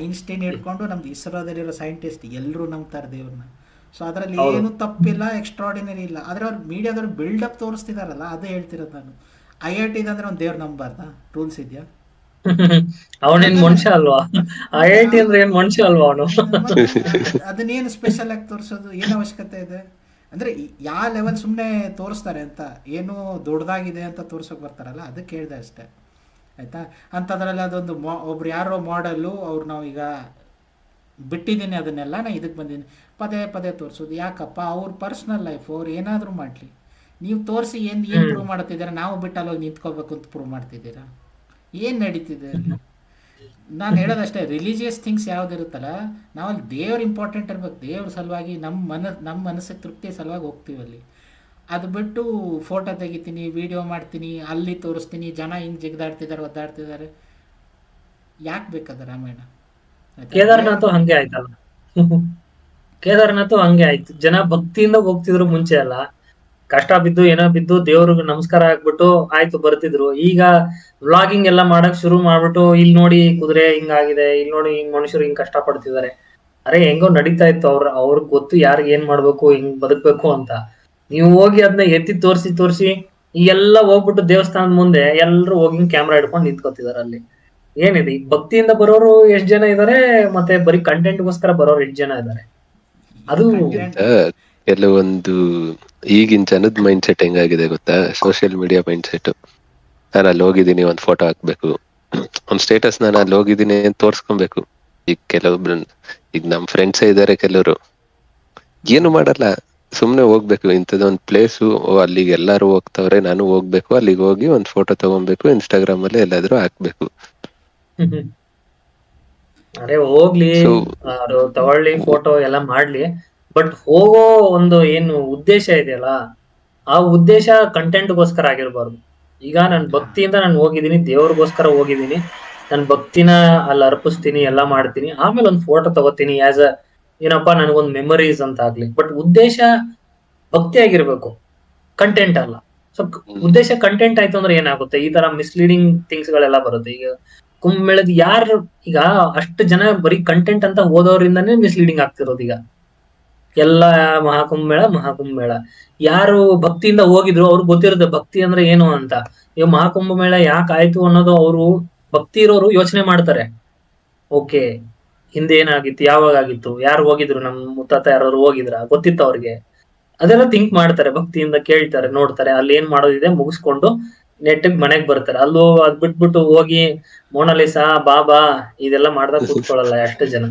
ಐನ್ಸ್ಟೈನ್ ಹಿಡ್ಕೊಂಡು ನಮ್ದು ಇಸ್ರೋದಲ್ಲಿರೋ ಸೈಂಟಿಸ್ಟ್ ಎಲ್ಲರೂ ನಂಬ್ತಾರೆ ದೇವ್ರನ್ನ ಸೊ ಅದರಲ್ಲಿ ಏನು ತಪ್ಪಿಲ್ಲ ಎಕ್ಸ್ಟ್ರಾಡಿನರಿ ಇಲ್ಲ. ಆದರೆ ಅವ್ರು ಮೀಡಿಯಾದವ್ರು ಬಿಲ್ಡಪ್ ತೋರಿಸ್ತಿದಾರಲ್ಲ ಅದೇ ಹೇಳ್ತಿರೋದು ನಾನು. ಐ ಐ ಟಿ ಅಂದ್ರೆ ಒಂದು ದೇವ್ರ ನಂಬಾರ್ದಾ ರೂಲ್ಸ್ ಇದೆಯಾ? ಅವನೇನ್ ಮನುಷ್ಯ ಅಲ್ವಾ? ಐ ಐ ಟಿ ಅಂದ್ರೆ ಏನ್ ಮನುಷ್ಯ ಅಲ್ವಾ ಅವನು? ಅದನ್ನೇನು ಸ್ಪೆಷಲ್ ಆಗಿ ತೋರಿಸೋದು ಏನು ಅವಶ್ಯಕತೆ ಇದೆ? ಅಂದ್ರೆ ಯಾವ ಲೆವೆಲ್ ಸುಮ್ಮನೆ ತೋರಿಸ್ತಾರೆ ಅಂತ ಏನು ದೊಡ್ಡದಾಗಿದೆ ಅಂತ ತೋರ್ಸೋಕೆ ಬರ್ತಾರಲ್ಲ ಅದಕ್ಕೆ ಹೇಳ್ದೆ ಅಷ್ಟೇ. ಆಯ್ತಾ? ಅಂಥದ್ರಲ್ಲಿ ಅದೊಂದು ಮಾ ಒಬ್ರು ಯಾರೋ ಮಾಡಲ್ಲು ಅವ್ರು ನಾವೀಗ ಈಗ ಬಿಟ್ಟಿದ್ದೀನಿ ಅದನ್ನೆಲ್ಲ ನಾನು ಇದಕ್ಕೆ ಬಂದಿದ್ದೀನಿ. ಪದೇ ಪದೇ ತೋರಿಸೋದು ಯಾಕಪ್ಪ ಅವ್ರ ಪರ್ಸ್ನಲ್ ಲೈಫ್ ಅವ್ರು ಏನಾದರೂ ಮಾಡಲಿ. ನೀವು ತೋರಿಸಿ ಏನು ಏನು ಪ್ರೂವ್ ಮಾಡ್ತಿದ್ದೀರಾ? ನಾವು ಬಿಟ್ಟಲ್ಲಿ ಹೋಗಿ ನಿಂತ್ಕೋಬೇಕು ಅಂತ ಪ್ರೂವ್ ಮಾಡ್ತಿದ್ದೀರಾ? ಏನು ನಡೀತಿದೆ ಅಲ್ಲಿ? ನಾನು ಹೇಳೋದಷ್ಟೇ ರಿಲಿಜಿಯಸ್ ಥಿಂಗ್ಸ್ ಯಾವ್ದಿರುತ್ತಲ್ಲ ನಾವಲ್ಲಿ ದೇವ್ರ ಇಂಪಾರ್ಟೆಂಟ್ ಇರ್ಬೇಕು. ದೇವ್ರ ಸಲುವಾಗಿ ನಮ್ಮ ಮನ ನಮ್ಮ ಮನಸ್ಸಿಗೆ ತೃಪ್ತಿ ಸಲುವಾಗಿ ಹೋಗ್ತೀವಲ್ಲಿ ಅದು ಬಿಟ್ಟು ಫೋಟೋ ತೆಗಿತೀನಿ ವಿಡಿಯೋ ಮಾಡ್ತೀನಿ ಅಲ್ಲಿ ತೋರಿಸ್ತೀನಿ ಜನ ಹಿಂಗೆ ಜಿಗ್ದಾಡ್ತಿದ್ದಾರೆ ಒದ್ದಾಡ್ತಿದ್ದಾರೆ. ಯಾಕೆ ಬೇಕದ ರಾಮಾಯಣ? ಕೇದಾರ್ನಾಥ್ ಹಂಗೆ ಆಯ್ತಲ್ಲ. ಕೇದಾರ್ನಾಥ್ ಹಂಗೆ ಆಯ್ತು. ಜನ ಭಕ್ತಿಯಿಂದ ಹೋಗ್ತಿದ್ರು ಮುಂಚೆ ಅಲ್ಲ ಕಷ್ಟ ಬಿದ್ದು, ಏನೋ ಬಿದ್ದು, ದೇವ್ರಿಗೆ ನಮಸ್ಕಾರ ಹಾಕ್ಬಿಟ್ಟು ಆಯ್ತು, ಬರ್ತಿದ್ರು. ಈಗ ವ್ಲಾಗಿಂಗ್ ಎಲ್ಲ ಮಾಡಕ್ ಶುರು ಮಾಡ್ಬಿಟ್ಟು ಇಲ್ಲಿ ನೋಡಿ ಕುದುರೆ ಹಿಂಗಾಗಿದೆ ಇಲ್ಲಿ ನೋಡಿ ಹಿಂಗ್ ಮನುಷ್ಯರು ಹಿಂಗ್ ಕಷ್ಟ ಪಡ್ತಿದ್ದಾರೆ. ಅರೆ, ಹೆಂಗೋ ನಡೀತಾ ಇತ್ತು ಅವ್ರ, ಅವ್ರಿಗೆ ಗೊತ್ತು ಯಾರಿಗೆ ಏನ್ ಮಾಡ್ಬೇಕು, ಹಿಂಗ್ ಬದುಕ್ಬೇಕು ಅಂತ. ನೀವು ಹೋಗಿ ಅದನ್ನ ಎತ್ತಿ ತೋರಿಸಿ ತೋರಿಸಿ ಎಲ್ಲ ಹೋಗ್ಬಿಟ್ಟು ದೇವಸ್ಥಾನದ ಮುಂದೆ ಎಲ್ಲರೂ ಹೋಗಿ ಕ್ಯಾಮ್ರಾ ಹಿಡ್ಕೊಂಡು ನಿಂತ್ಕೋತಿದಾರೆ ಅಲ್ಲಿ. ಏನಿದೆ ಭಕ್ತಿಯಿಂದ ಬರೋರು ಎಷ್ಟ್ ಜನ ಇದಾರೆ, ಮತ್ತೆ ಬರೀ ಕಂಟೆಂಟ್ಗೋಸ್ಕರ ಬರೋರು ಎಷ್ಟ್ ಜನ ಇದಾರೆ? ಅದು ಕೆಲವೊಂದು ಈಗಿನ ಜನದ ಮೈಂಡ್ ಸೆಟ್ ಹೆಂಗಾಗಿದೆ ಗೊತ್ತಾ? ಸೋಷಿಯಲ್ ಮೀಡಿಯಾ ಮೈಂಡ್ ಸೆಟ್ ನಾನು ಅಲ್ಲಿ ಹೋಗಿದ್ದೀನಿ, ಒಂದ್ ಫೋಟೋ ಹಾಕ್ಬೇಕು. ಒಂದ್ ಸ್ಟೇಟಸ್ ನಾನು ಅಲ್ಲಿ ಹೋಗಿದ್ದೀನಿ ಅಂತ ತೋರ್ಸ್ಕೊಬೇಕು. ಈಗ ಕೆಲವೊಬ್ರು, ಈಗ ನಮ್ ಫ್ರೆಂಡ್ಸ್ ಇದಾರೆ ಕೆಲವರು. ಏನು ಮಾಡಲ್ಲ, ಸುಮ್ನೆ ಹೋಗ್ಬೇಕು. ಇಂಥದೊಂದ್ ಪ್ಲೇಸು ಅಲ್ಲಿಗೆ ಎಲ್ಲರೂ ಹೋಗ್ತಾವ್ರೆ, ನಾನು ಹೋಗ್ಬೇಕು. ಅಲ್ಲಿಗೆ ಹೋಗಿ ಒಂದ್ ಫೋಟೋ ತಗೊಬೇಕು ಇನ್ಸ್ಟಾಗ್ರಾಮ್ ಅಲ್ಲಿ ಎಲ್ಲಾದ್ರೂ ಹಾಕ್ಬೇಕು. ಅರೆ ಹೋಗ್ಲಿ ಅವರು ತಗೊಳ್ಳಿ ಫೋಟೋ ಎಲ್ಲ ಮಾಡ್ಲಿ. ಬಟ್ ಹೋಗೋ ಒಂದು ಏನು ಉದ್ದೇಶ ಇದೆಯಲ್ಲ ಆ ಉದ್ದೇಶ ಕಂಟೆಂಟ್ಗೋಸ್ಕರ ಆಗಿರ್ಬಾರ್ದು. ಈಗ ನನ್ ಭಕ್ತಿಯಿಂದ ನಾನು ಹೋಗಿದ್ದೀನಿ ದೇವ್ರಿಗೋಸ್ಕರ ಹೋಗಿದ್ದೀನಿ. ನನ್ ಭಕ್ತಿನ ಅಲ್ಲಿ ಅರ್ಪಿಸ್ತೀನಿ ಎಲ್ಲ ಮಾಡ್ತೀನಿ. ಆಮೇಲೆ ಒಂದು ಫೋಟೋ ತಗೋತೀನಿ ಆಸ್ ಅ ಏನಪ್ಪಾ ನನಗೊಂದು ಮೆಮೊರೀಸ್ ಅಂತ ಆಗ್ಲಿ. ಬಟ್ ಉದ್ದೇಶ ಭಕ್ತಿ ಆಗಿರ್ಬೇಕು. ಕಂಟೆಂಟ್ ಅಲ್ಲ. ಸೊ ಉದ್ದೇಶ ಕಂಟೆಂಟ್ ಆಯ್ತು ಅಂದ್ರೆ ಏನಾಗುತ್ತೆ? ಈ ತರ ಮಿಸ್ಲೀಡಿಂಗ್ ಥಿಂಗ್ಸ್ ಗಳೆಲ್ಲ ಬರುತ್ತೆ. ಈಗ ಕುಂಭಮೇಳದ ಯಾರು ಈಗ ಅಷ್ಟು ಜನ ಬರೀ ಕಂಟೆಂಟ್ ಅಂತ ಓದೋರಿಂದಾನೇ ಮಿಸ್ಲೀಡಿಂಗ್ ಆಗ್ತಿರೋದು ಈಗ. ಎಲ್ಲ ಮಹಾಕುಂಭಮೇಳ ಮಹಾಕುಂಭಮೇಳ ಯಾರು ಭಕ್ತಿಯಿಂದ ಹೋಗಿದ್ರು ಅವ್ರಿಗೆ ಗೊತ್ತಿರುತ್ತೆ ಭಕ್ತಿ ಅಂದ್ರೆ ಏನು ಅಂತ. ಈಗ ಮಹಾಕುಂಭಮೇಳ ಯಾಕೆ ಆಯ್ತು ಅನ್ನೋದು ಅವರು ಭಕ್ತಿ ಇರೋರು ಯೋಚನೆ ಮಾಡ್ತಾರೆ. ಓಕೆ ಹಿಂದೆ ಏನಾಗಿತ್ತು ಯಾವಾಗ ಆಗಿತ್ತು ಯಾರು ಹೋಗಿದ್ರು ನಮ್ಮ ಮುತ್ತಾತ ಯಾರು ಹೋಗಿದ್ರ, ಗೊತ್ತಿತ್ತು ಅವ್ರಿಗೆ? ಅದೆಲ್ಲ ಥಿಂಕ್ ಮಾಡ್ತಾರೆ, ಭಕ್ತಿಯಿಂದ ಕೇಳ್ತಾರೆ, ನೋಡ್ತಾರೆ, ಅಲ್ಲಿ ಏನ್ ಮಾಡೋದಿದೆ ಮುಗಿಸ್ಕೊಂಡು ನೆಟ್ಟಿಗೆ ಮನೆಗ್ ಬರ್ತಾರೆ. ಅಲ್ಲೂ ಅದ್ ಬಿಟ್ಬಿಟ್ಟು ಹೋಗಿ ಮೋನಾಲಿಸಾ ಬಾಬಾ ಇದೆಲ್ಲ ಮಾಡ್ದಾಗ ಕೂತ್ಕೊಳ್ಳಲ್ಲ ಎಷ್ಟು ಜನ.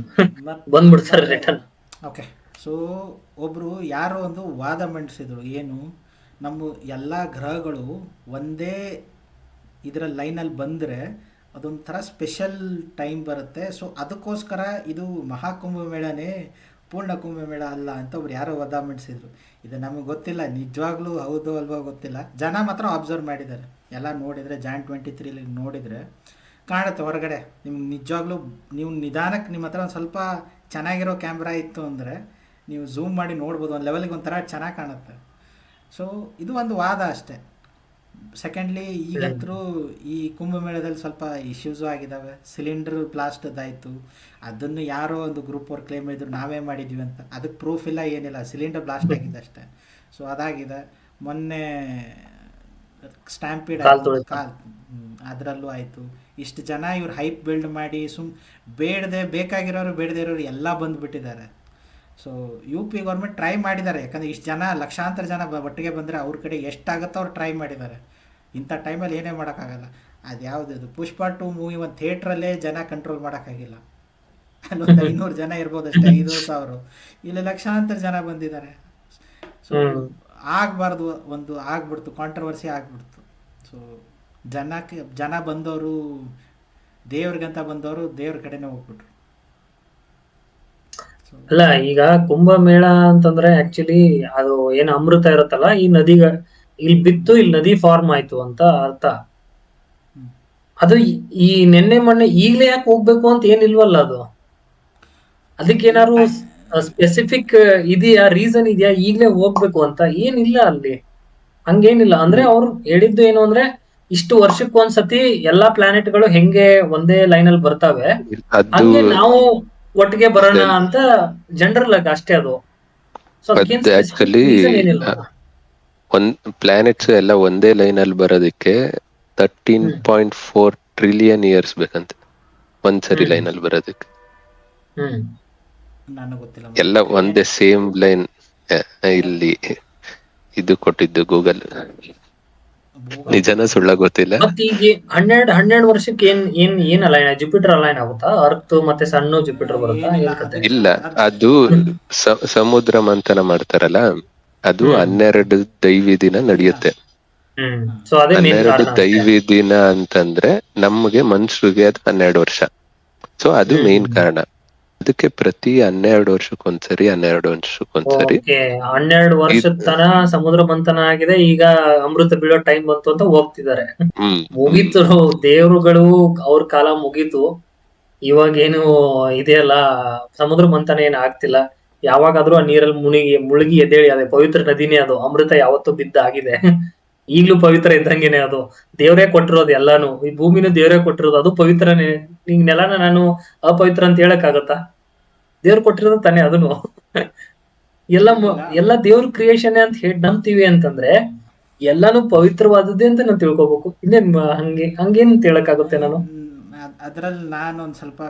ಬಂದ್ಬಿಡ್ತಾರೆ ರಿಟರ್ನ್ ಓಕೆ ಸೊ ಒಬ್ರು ಯಾರೋ ಒಂದು ವಾದ ಮಂಡಿಸಿದ್ರು. ಏನು? ನಮ್ಮ ಎಲ್ಲ ಗ್ರಹಗಳು ಒಂದೇ ಇದರ ಲೈನಲ್ಲಿ ಬಂದರೆ ಅದೊಂಥರ ಸ್ಪೆಷಲ್ ಟೈಮ್ ಬರುತ್ತೆ. ಸೊ ಅದಕ್ಕೋಸ್ಕರ ಇದು ಮಹಾಕುಂಭ ಮೇಳನೇ ಪೂರ್ಣ ಕುಂಭಮೇಳ ಅಲ್ಲ ಅಂತ ಒಬ್ರು ಯಾರೋ ವದ ಮಂಡಿಸಿದ್ರು. ಇದು ನಮಗೆ ಗೊತ್ತಿಲ್ಲ, ನಿಜವಾಗ್ಲೂ ಹೌದು ಅಲ್ವೋ ಗೊತ್ತಿಲ್ಲ. ಜನ ಮಾತ್ರ ಅಬ್ಸರ್ವ್ ಮಾಡಿದ್ದಾರೆ. ಎಲ್ಲ ನೋಡಿದರೆ ಜಾಯಿಂಟ್ ಟ್ವೆಂಟಿ ತ್ರೀಲಿ ನೋಡಿದರೆ, ಕಾಣುತ್ತೆ ಹೊರಗಡೆ. ನಿಮ್ಗೆ ನಿಜವಾಗ್ಲೂ, ನೀವು ನಿಧಾನಕ್ಕೆ ನಿಮ್ಮ ಹತ್ರ ಒಂದು ಸ್ವಲ್ಪ ಚೆನ್ನಾಗಿರೋ ಕ್ಯಾಮ್ರಾ ಇತ್ತು ಅಂದರೆ, ನೀವು ಝೂಮ್ ಮಾಡಿ ನೋಡ್ಬೋದು, ಒಂದು ಲೆವೆಲ್ಗೆ ಒಂಥರ ಚೆನ್ನಾಗಿ ಕಾಣುತ್ತೆ. ಸೊ ಇದು ಒಂದು ವಾದ ಅಷ್ಟೇ. ಸೆಕೆಂಡ್ಲಿ ಈಗಂತರೂ ಈ ಕುಂಭಮೇಳದಲ್ಲಿ ಸ್ವಲ್ಪ ಇಶ್ಯೂಸು ಆಗಿದ್ದಾವೆ ಸಿಲಿಂಡರ್ ಬ್ಲಾಸ್ಟ್ ಆಯ್ತು ಅದನ್ನು ಯಾರೋ ಒಂದು ಗ್ರೂಪ್ ಅವ್ರು ಕ್ಲೇಮ್ ಮಾಡಿದ್ರು ನಾವೇ ಮಾಡಿದ್ವಿ ಅಂತ. ಅದಕ್ಕೆ ಪ್ರೂಫ್ ಇಲ್ಲ ಏನಿಲ್ಲ. ಸಿಲಿಂಡರ್ ಬ್ಲಾಸ್ಟ್ ಆಗಿದೆ ಅಷ್ಟೇ. ಸೊ ಅದಾಗಿದೆ. ಮೊನ್ನೆ ಸ್ಟ್ಯಾಂಪ್ ಕಾಲ್ ಅದರಲ್ಲೂ ಆಯಿತು. ಇಷ್ಟು ಜನ ಇವ್ರು ಹೈಪ್ ಬಿಲ್ಡ್ ಮಾಡಿ ಸುಮ್ ಬೇಡದೆ ಬೇಕಾಗಿರೋರು ಬೇಡದೆ ಇರೋರು ಎಲ್ಲ ಬಂದುಬಿಟ್ಟಿದ್ದಾರೆ. So U P government try ಮಾಡಿದ್ದಾರೆ. ಯಾಕಂದ್ರೆ ಇಷ್ಟು ಜನ ಲಕ್ಷಾಂತರ ಜನ ಒಟ್ಟಿಗೆ ಬಂದರೆ ಅವ್ರ ಕಡೆ ಎಷ್ಟಾಗುತ್ತೋ ಅವ್ರು ಟ್ರೈ ಮಾಡಿದ್ದಾರೆ. ಇಂಥ ಟೈಮಲ್ಲಿ ಏನೇ ಮಾಡೋಕ್ಕಾಗಲ್ಲ. ಅದು ಯಾವುದದು ಪುಷ್ಪ ಟು ಮೂವಿ ಒಂದು ಥಿಯೇಟ್ರಲ್ಲೇ ಜನ ಕಂಟ್ರೋಲ್ ಮಾಡೋಕ್ಕಾಗಿಲ್ಲ. ಅಲ್ಲೊಂದು ಐನೂರು ಜನ ಇರ್ಬೋದು ಅಷ್ಟೇ ಐದು ಸಾವಿರ. ಇಲ್ಲಿ ಲಕ್ಷಾಂತರ ಜನ ಬಂದಿದ್ದಾರೆ. ಸೊ. ಆಗಬಾರ್ದು ಒಂದು ಆಗ್ಬಿಡ್ತು ಕಾಂಟ್ರವರ್ಸಿ ಆಗ್ಬಿಡ್ತು. ಸೊ ಜನಕ್ಕೆ ಜನ ಬಂದವರು ದೇವ್ರಿಗಂತ ಬಂದವರು ದೇವ್ರ ಕಡೆನೇ ಹೋಗ್ಬಿಟ್ರು. ಅಲ್ಲ ಈಗ ಕುಂಭಮೇಳ ಅಂತಂದ್ರೆ ಆಕ್ಚುಲಿ ಅದು ಏನ್ ಅಮೃತ ಇರುತ್ತಲ್ಲ ಈ ನದಿಗ ಇಲ್ಲಿ ಬಿತ್ತು ಇಲ್ಲಿ ನದಿ ಫಾರ್ಮ್ ಆಯ್ತು ಅಂತ ಅರ್ಥ. ಅದು ಈ- ನೆನ್ನೆ ಮೊನ್ನೆ ಈಗಲೇ ಯಾಕೆ ಹೋಗ್ಬೇಕು ಅಂತ ಏನಿಲ್ವಲ್ಲ ಅದು? ಅದಕ್ಕೆ ಏನಾದ್ರು ಸ್ಪೆಸಿಫಿಕ್ ಇದೆಯಾ ರೀಸನ್ ಇದೆಯಾ ಈಗಲೇ ಹೋಗ್ಬೇಕು ಅಂತ ಏನಿಲ್ಲ ಅಲ್ಲಿ. ಹಂಗೇನಿಲ್ಲ. ಅಂದ್ರೆ ಅವ್ರು ಹೇಳಿದ್ದು ಏನು ಅಂದ್ರೆ ಇಷ್ಟು ವರ್ಷಕ್ಕೊಂದ್ಸತಿ ಎಲ್ಲಾ ಪ್ಲಾನೆಟ್ಗಳು ಗಳು ಹೆಂಗೆ ಒಂದೇ ಲೈನ್ ಅಲ್ಲಿ ಬರ್ತವೆ ಹಂಗೆ ನಾವು ಒಟ್ಟಿಗೆ ಬರೋಣ ಅಂತ ಜನರಲ್ ಆಗಿ ಅಷ್ಟೇ ಅದು. ಸೊ ಏನಿಲ್ಲ. ಒಂದ್ ಪ್ಲಾನೆಟ್ಸ್ ಎಲ್ಲ ಒಂದೇ ಲೈನ್ ಅಲ್ಲಿ ಬರೋದಕ್ಕೆ thirteen point four trillion years ಬೇಕಂತೆ. ಒಂದ್ಸರಿ. ಲೈನ್ ಅಲ್ಲಿ ಬರೋದಕ್ಕೆ. ಹ್ಮ್. ನನಗೆ ಗೊತ್ತಿಲ್ಲ ಎಲ್ಲ ಒಂದೇ ಸೇಮ್ ಲೈನ್ ಇಲ್ಲಿ ಇದು ಕೊಟ್ಟಿದ್ದು ಗೂಗಲ್ ನಿಜನ ಸುಳ್ಳ ಗೊತ್ತಿಲ್ಲ. ಹನ್ನೆರಡು ಹನ್ನೆರಡ್ ವರ್ಷಕ್ಕೆ ಏನ್ ಏನ್ ಏನ್ ಅಲೈನ್ ಜುಪಿಟರ್ ಅಲೈನ್ ಆಗುತ್ತಾ? ಅರ್ತ್ ಮತ್ತೆ ಸಣ್ಣ ಜುಪಿಟರ್ ಬರುತ್ತಾ? ಇಲ್ಲ ಅದು ಸಮುದ್ರ ಮಂಥನ ಮಾಡ್ತಾರಲ್ಲ? ಅದು. ಹನ್ನೆರಡು ದೈವಿ ದಿನ ನಡೆಯುತ್ತೆ. ಸೊ ಅದೇ ಹನ್ನೆರಡು ಕಾರಣ. ದೈವಿ ದಿನ ಅಂತಂದ್ರೆ ನಮ್ಗೆ ಮನುಷ್ಯರಿಗೆ ಅದು ಹನ್ನೆರಡು ವರ್ಷ. ಸೊ ಅದು. ಮೇನ್ ಕಾರಣ. ಅದಕ್ಕೆ ಪ್ರತಿ ಹನ್ನೆರಡು ವರ್ಷಕ್ಕೊಂದ್ಸರಿ ಹನ್ನೆರಡು ವರ್ಷಕ್ಕೊಂದ್ಸರಿ ಓಕೆ. ಹನ್ನೆರಡು ವರ್ಷದ ಇದು- ತನ ಸಮುದ್ರ ಮಂಥನ ಆಗಿದೆ. ಈಗ ಅಮೃತ ಬೀಳೋ ಟೈಮ್ ಬಂತು ಅಂತ ಹೋಗ್ತಿದ್ದಾರೆ. ಹ್ಮ್. ಮುಗೀತು. ದೇವರುಗಳು ಅವ್ರ ಕಾಲ ಮುಗೀತು. ಇವಾಗೇನು ಇದೆಯಲ್ಲ ಸಮುದ್ರ ಮಂಥನ ಏನ್ ಆಗ್ತಿಲ್ಲ. ಯಾವಾಗಾದ್ರೂ ಆ ನೀರಲ್ಲಿ ಮುಳುಗಿ ಮುಳುಗಿ ಎದ್ದೇಳಿ, ಅದೇ ಪವಿತ್ರ ನದಿನೇ ಅದು, ಅಮೃತ ಯಾವತ್ತೂ ಬಿದ್ದ ಆಗಿದೆ ಈಗ್ಲೂ ಪವಿತ್ರ ಇದ್ದಂಗೆನೆ ಅದು. ದೇವ್ರೇ ಕೊಟ್ಟಿರೋದು ಎಲ್ಲಾನು. ಈ ಭೂಮಿನೂ ದೇವ್ರೇ ಕೊಟ್ಟಿರೋದು. ಅದು ಪವಿತ್ರನೇ ನಿಂಗ್ ನೆಲನ ನಾನು ಅಪವಿತ್ರ ಅಂತ ಹೇಳಕ್ ಆಗತ್ತಾ ದೇವ್ರು ಕೊಟ್ಟಿರೋದು ತಾನೇ ಅದನ್ನು. ಎಲ್ಲ ಎಲ್ಲ ದೇವ್ರ ಕ್ರಿಯೇಷನ್ ಅಂತ ಹೇಳಿ ನಂಬ್ತೀವಿ ಅಂತಂದ್ರೆ, ಎಲ್ಲಾನು ಪವಿತ್ರವಾದದ್ದೇ ಅಂತ ನಾನು ತಿಳ್ಕೊಬೇಕು. ಇನ್ನೇನ್ ಹಂಗೆ, ಹಂಗೇನ್ ತಿಳಕಾಗುತ್ತೆ ನಾನು? ಅದ್ರಲ್ಲಿ ನಾನು ಒಂದ್ ಸ್ವಲ್ಪ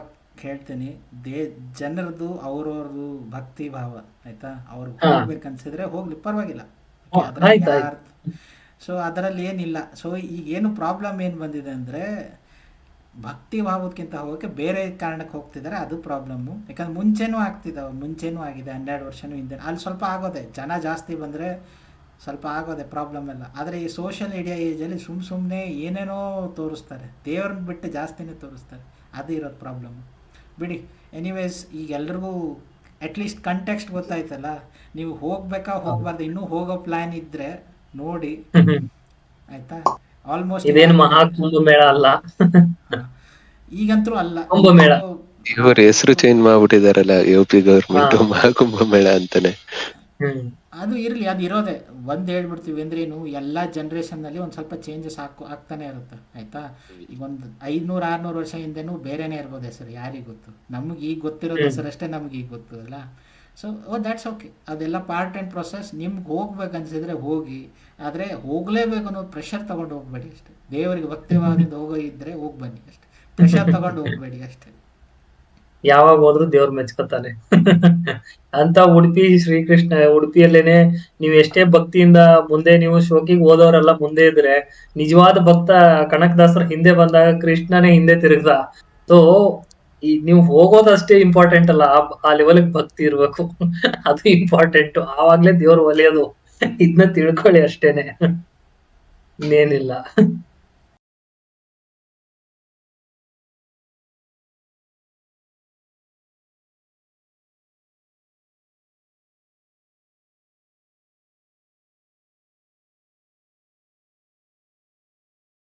ಹೇಳ್ತೀನಿ ದೇ ಜನರದು ಅವ್ರವ್ರದ್ದು ಭಕ್ತಿ ಭಾವ ಆಯ್ತಾ? ಅವ್ರಿಗೆ ಹೋಗ್ಬೇಕು ಅನ್ಸಿದ್ರೆ ಹೋಗ್ಲಿ ಪರವಾಗಿಲ್ಲ. ಸೊ ಅದರಲ್ಲಿ ಏನಿಲ್ಲ. ಸೊ ಈಗ ಏನು ಪ್ರಾಬ್ಲಮ್ ಏನು ಬಂದಿದೆ ಅಂದರೆ ಭಕ್ತಿ ಭಾವಕ್ಕಿಂತ ಹೋಗೋಕ್ಕೆ ಬೇರೆ ಕಾರಣಕ್ಕೆ ಹೋಗ್ತಿದ್ದಾರೆ ಅದು ಪ್ರಾಬ್ಲಮ್ಮು ಯಾಕಂದ್ರೆ ಮುಂಚೆನೂ ಆಗ್ತಿದ್ದಾವೆ ಮುಂಚೆನೂ ಆಗಿದೆ ಹನ್ನೆರಡು ವರ್ಷನೂ ಹಿಂದೆ. ಅಲ್ಲಿ ಸ್ವಲ್ಪ ಆಗೋದೆ. ಜನ ಜಾಸ್ತಿ ಬಂದರೆ ಸ್ವಲ್ಪ ಆಗೋದೆ ಪ್ರಾಬ್ಲಮ್ ಎಲ್ಲ. ಆದರೆ ಈ ಸೋಷಿಯಲ್ ಮೀಡಿಯಾ ಏಜಲ್ಲಿ ಸುಮ್ಮ ಸುಮ್ಮನೆ ಏನೇನೋ ತೋರಿಸ್ತಾರೆ. ದೇವ್ರನ್ನ ಬಿಟ್ಟು ಜಾಸ್ತಿನೇ ತೋರಿಸ್ತಾರೆ. ಅದು ಇರೋದು ಪ್ರಾಬ್ಲಮ್ ಬಿಡಿ. ಎನಿವೇಸ್ ಈಗ ಎಲ್ರಿಗೂ ಅಟ್ಲೀಸ್ಟ್ ಕಂಟೆಕ್ಸ್ಟ್ ಗೊತ್ತಾಯ್ತಲ್ಲ? ನೀವು ಹೋಗ್ಬೇಕಾ ಹೋಗ್ಬಾರ್ದು? ಇನ್ನೂ ಹೋಗೋ ಪ್ಲಾನ್ ಇದ್ರೆ ನೋಡಿ. ಆಯ್ತಾ? ಆಲ್ಮೋಸ್ಟ್ ಇದೇನು ಮಹಾ ಕುಂಭಮೇಳ ಅಲ್ಲ. ಈಗಂತೂ ಅಲ್ಲ. ಕುಂಭಮೇಳ. ಇವ್ರ ಹೆಸರು ಚೇಂಜ್ ಮಾಡ್ಬಿಟ್ಟಿದಾರಲ್ಲ ಯು ಪಿ ಗವರ್ಮೆಂಟ್ ಹಾ. ಮಹಾಕುಂಭ ಮೇಳ ಅಂತಾನೆ. ಹ್ಮ್. ಅದು ಇರಲಿ ಅದು ಇರೋದೇ. ಒಂದು ಹೇಳ್ಬಿಡ್ತೀವಿ ಅಂದ್ರೇನು ಎಲ್ಲ ಜನ್ರೇಷನ್ನಲ್ಲಿ ಒಂದು ಸ್ವಲ್ಪ ಚೇಂಜಸ್ ಹಾಕು ಆಗ್ತಾನೆ ಇರುತ್ತೆ ಆಯ್ತಾ? ಈಗ ಒಂದು ಐದುನೂರು ಆರುನೂರು ವರ್ಷ ಹಿಂದೆನೂ ಬೇರೆನೇ ಇರ್ಬೋದು ಹೆಸರು ಯಾರಿಗೆ ಗೊತ್ತು? ನಮಗೆ ಈಗ ಗೊತ್ತಿರೋದು ಹೆಸರು ಅಷ್ಟೇ ನಮ್ಗೆ ಈಗ ಗೊತ್ತು ಅಲ್ಲ? ಸೊ ಓ ದ್ಯಾಟ್ಸ್ ಓಕೆ ಅದೆಲ್ಲ ಪಾರ್ಟ್ ಆ್ಯಂಡ್ ಪ್ರೊಸೆಸ್ ನಿಮ್ಗೆ ಹೋಗ್ಬೇಕು ಅನ್ಸಿದ್ರೆ ಹೋಗಿ ಆದರೆ ಹೋಗಲೇಬೇಕು ಅನ್ನೋ ಪ್ರೆಷರ್ ತೊಗೊಂಡು ಹೋಗ್ಬೇಡಿ ಅಷ್ಟೇ. ದೇವರಿಗೆ ಭಕ್ತಿವಾದದಿಂದ ಹೋಗೋ ಇದ್ದರೆ ಹೋಗಿ ಬನ್ನಿ ಅಷ್ಟೇ. ಪ್ರೆಷರ್ ತೊಗೊಂಡು ಹೋಗ್ಬೇಡಿ ಅಷ್ಟೇ. ಯಾವಾಗ ಹೋದ್ರು ದೇವ್ರ ಮೆಚ್ಕೋತಾನೆ. ಅಂತ ಉಡುಪಿ ಶ್ರೀಕೃಷ್ಣ, ಉಡುಪಿಯಲ್ಲೇನೆ ನೀವು ಎಷ್ಟೇ ಭಕ್ತಿಯಿಂದ ಮುಂದೆ ನೀವು ಶೋಕಿಗೆ ಹೋದವರೆಲ್ಲ ಮುಂದೆ ಇದ್ರೆ ನಿಜವಾದ ಭಕ್ತ ಕನಕದಾಸರ ಹಿಂದೆ ಬಂದಾಗ ಕೃಷ್ಣನೇ ಹಿಂದೆ ತಿರುಗ್ದ. ಸೊ ಈ ನೀವು ಹೋಗೋದಷ್ಟೇ ಇಂಪಾರ್ಟೆಂಟ್ ಅಲ್ಲ, ಆ- ಆ ಲೆವೆಲ್ಗೆ ಭಕ್ತಿ ಇರ್ಬೇಕು. ಅದು ಇಂಪಾರ್ಟೆಂಟ್ ಆವಾಗ್ಲೇ ದೇವ್ರ ಒಲಿಯೋದು. ಇದನ್ನ ತಿಳ್ಕೊಳ್ಳಿ ಅಷ್ಟೇನೆ. ಇನ್ನೇನಿಲ್ಲ.